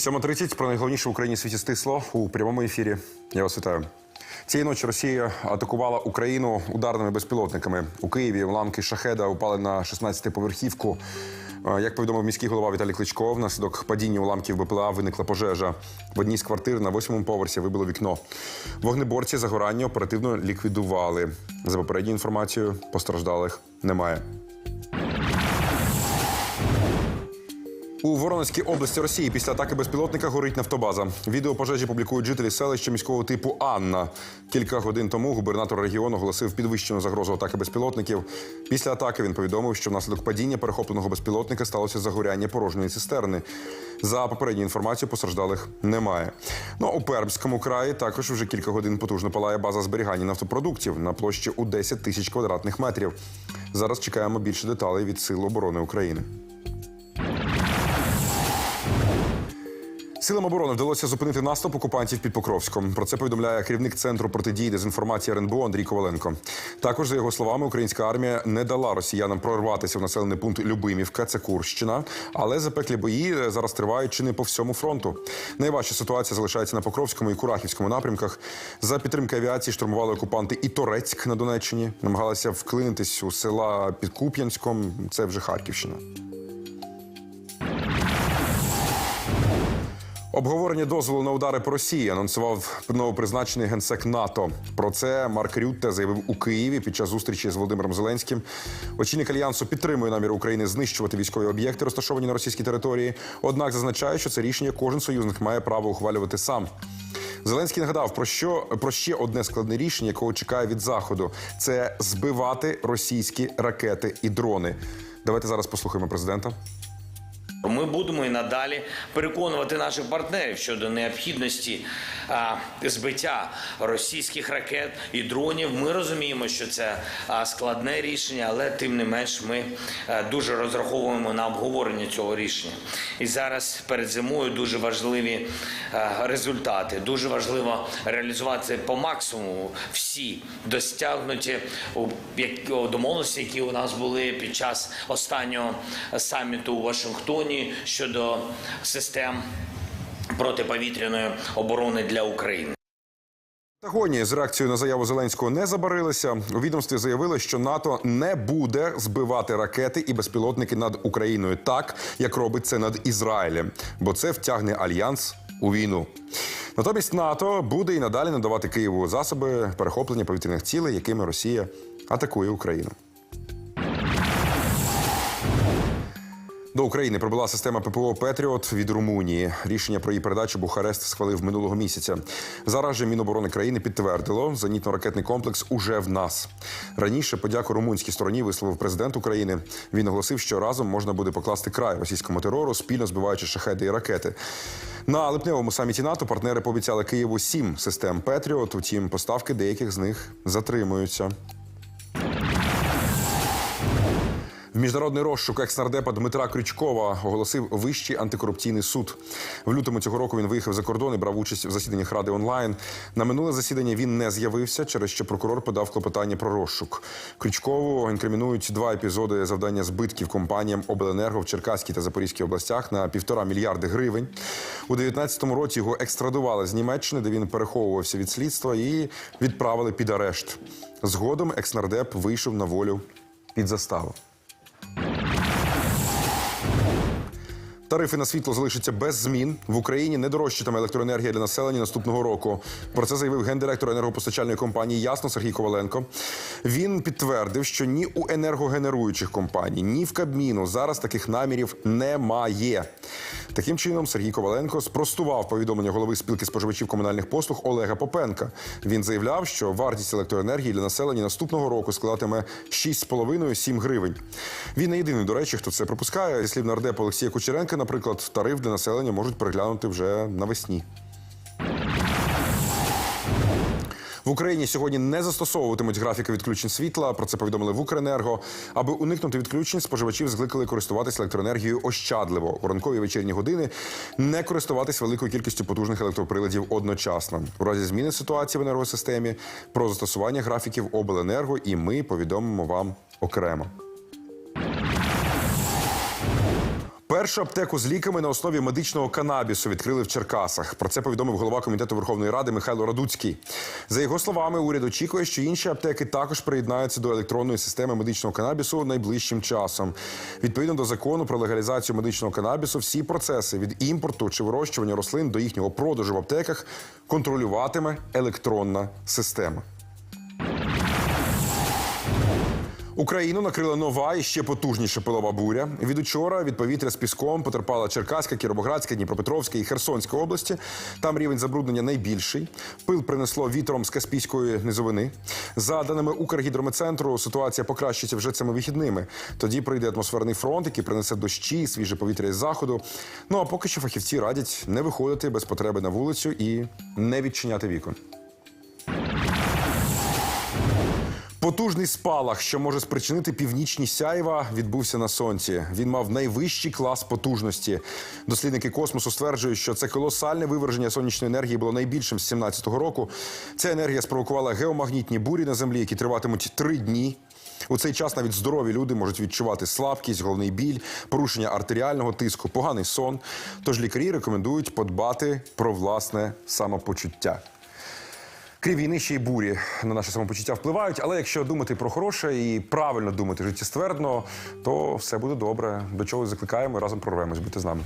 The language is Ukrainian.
7.30 про найголовніше в Україні світі стисло у прямому ефірі. Я вас вітаю. Цієї ночі Росія атакувала Україну ударними безпілотниками. У Києві уламки шахеда упали на 16-поверхівку. Е, Як повідомив міський голова Віталій Кличко, внаслідок падіння уламків БПЛА виникла пожежа. В одній з квартир на восьмому поверсі вибило вікно. Вогнеборці загорання оперативно ліквідували. За попередньою інформацією, постраждалих немає. У Воронезькій області Росії після атаки безпілотника горить нафтобаза. Відео пожежі публікують жителі селища міського типу Анна. Кілька годин тому губернатор регіону оголосив підвищену загрозу атаки безпілотників. Після атаки він повідомив, що внаслідок падіння перехопленого безпілотника сталося загоряння порожньої цистерни. За попередньою інформацією, постраждалих немає. Ну у Пермському краї також вже кілька годин потужно палає база зберігання нафтопродуктів на площі у 10 тисяч квадратних метрів. Зараз чекаємо більше деталей від Сил оборони України. Силам оборони вдалося зупинити наступ окупантів під Покровськом. Про це повідомляє керівник центру протидії дезінформації РНБО Андрій Коваленко. Також, за його словами, українська армія не дала росіянам прорватися в населений пункт Любимівка, це Курщина, але запеклі бої зараз тривають чи не по всьому фронту. Найважча ситуація залишається на Покровському і Курахівському напрямках. За підтримки авіації штурмували окупанти і Торецьк на Донеччині. Намагалися вклинитись у села під Куп'янськом. Це вже Харківщина. Обговорення дозволу на удари по Росії анонсував новопризначений генсек НАТО. Про це Марк Рютте заявив у Києві під час зустрічі з Володимиром Зеленським. Очільник альянсу підтримує намір України знищувати військові об'єкти, розташовані на російській території. Однак зазначає, що це рішення кожен союзник має право ухвалювати сам. Зеленський нагадав про що про ще одне складне рішення, якого чекає від заходу: це збивати російські ракети і дрони. Давайте зараз послухаємо президента. Ми будемо і надалі переконувати наших партнерів щодо необхідності а, збиття російських ракет і дронів. Ми розуміємо, що це а, складне рішення, але тим не менш ми а, дуже розраховуємо на обговорення цього рішення. І зараз перед зимою дуже важливі а, результати. Дуже важливо реалізувати по максимуму всі у домовленості, які у нас були під час останнього саміту у Вашингтоні щодо систем протиповітряної оборони для України. Пентагоні з реакцією на заяву Зеленського не забарилися. У відомстві заявили, що НАТО не буде збивати ракети і безпілотники над Україною так, як робить це над Ізраїлем, бо це втягне альянс у війну. Натомість НАТО буде і надалі надавати Києву засоби перехоплення повітряних цілей, якими Росія атакує Україну. До України прибула система ППО Петріот від Румунії. Рішення про її передачу Бухарест схвалив минулого місяця. Зараз же Міноборони країни підтвердило, зенітно-ракетний комплекс уже в нас. Раніше подяку румунській стороні висловив президент України. Він оголосив, що разом можна буде покласти край російському терору, спільно збиваючи шахеди і ракети. На липневому саміті НАТО партнери пообіцяли Києву сім систем Петріот. Утім, поставки деяких з них затримуються. Міжнародний розшук екснардепа Дмитра Крючкова оголосив вищий антикорупційний суд. В лютому цього року він виїхав за кордон і брав участь в засіданнях ради онлайн. На минуле засідання він не з'явився, через що прокурор подав клопотання про розшук. Крючкову інкримінують два епізоди завдання збитків компаніям Обленерго в Черкаській та Запорізькій областях на півтора мільярди гривень. У 19-му році його екстрадували з Німеччини, де він переховувався від слідства, і відправили під арешт. Згодом екснардеп вийшов на волю під заставу. Тарифи на світло залишаться без змін. В Україні не дорожчатиме електроенергія для населення наступного року. Про це заявив гендиректор енергопостачальної компанії Ясно Сергій Коваленко. Він підтвердив, що ні у енергогенеруючих компаній, ні в Кабміну зараз таких намірів немає. Таким чином, Сергій Коваленко спростував повідомлення голови спілки споживачів комунальних послуг Олега Попенка. Він заявляв, що вартість електроенергії для населення наступного року складатиме 6,5-7 гривень. Він не єдиний, до речі, хто це пропускає. Зі слів нардепа Олексія Кучеренка, наприклад, тариф для населення можуть переглянути вже навесні. В Україні сьогодні не застосовуватимуть графіки відключень світла. Про це повідомили в Укренерго. Аби уникнути відключень, споживачів зкликали користуватися електроенергією ощадливо у ранкові вечірні години, не користуватись великою кількістю потужних електроприладів одночасно. У разі зміни ситуації в енергосистемі про застосування графіків обленерго, і ми повідомимо вам окремо. Першу аптеку з ліками на основі медичного канабісу відкрили в Черкасах. Про це повідомив голова комітету Верховної Ради Михайло Радуцький. За його словами, уряд очікує, що інші аптеки також приєднаються до електронної системи медичного канабісу найближчим часом. Відповідно до закону про легалізацію медичного канабісу, всі процеси від імпорту чи вирощування рослин до їхнього продажу в аптеках контролюватиме електронна система. Україну накрила нова і ще потужніша пилова буря. Від учора від повітря з піском потерпала Черкаська, Кіровоградська, Дніпропетровська і Херсонська області. Там рівень забруднення найбільший. Пил принесло вітром з Каспійської низовини. За даними Укргідрометцентру, ситуація покращиться вже цими вихідними. Тоді прийде атмосферний фронт, який принесе дощі, свіже повітря із заходу. Ну а поки що фахівці радять не виходити без потреби на вулицю і не відчиняти вікон. Потужний спалах, що може спричинити північні сяйва, відбувся на сонці. Він мав найвищий клас потужності. Дослідники космосу стверджують, що це колосальне виверження сонячної енергії було найбільшим з 17-го року. Ця енергія спровокувала геомагнітні бурі на землі, які триватимуть три дні. У цей час навіть здорові люди можуть відчувати слабкість, головний біль, порушення артеріального тиску, поганий сон. Тож лікарі рекомендують подбати про власне самопочуття. Крім війни, ще й бурі на наше самопочуття впливають. Але якщо думати про хороше і правильно думати життєствердно, то все буде добре. До чого закликаємо і разом прорвемось. Будьте з нами.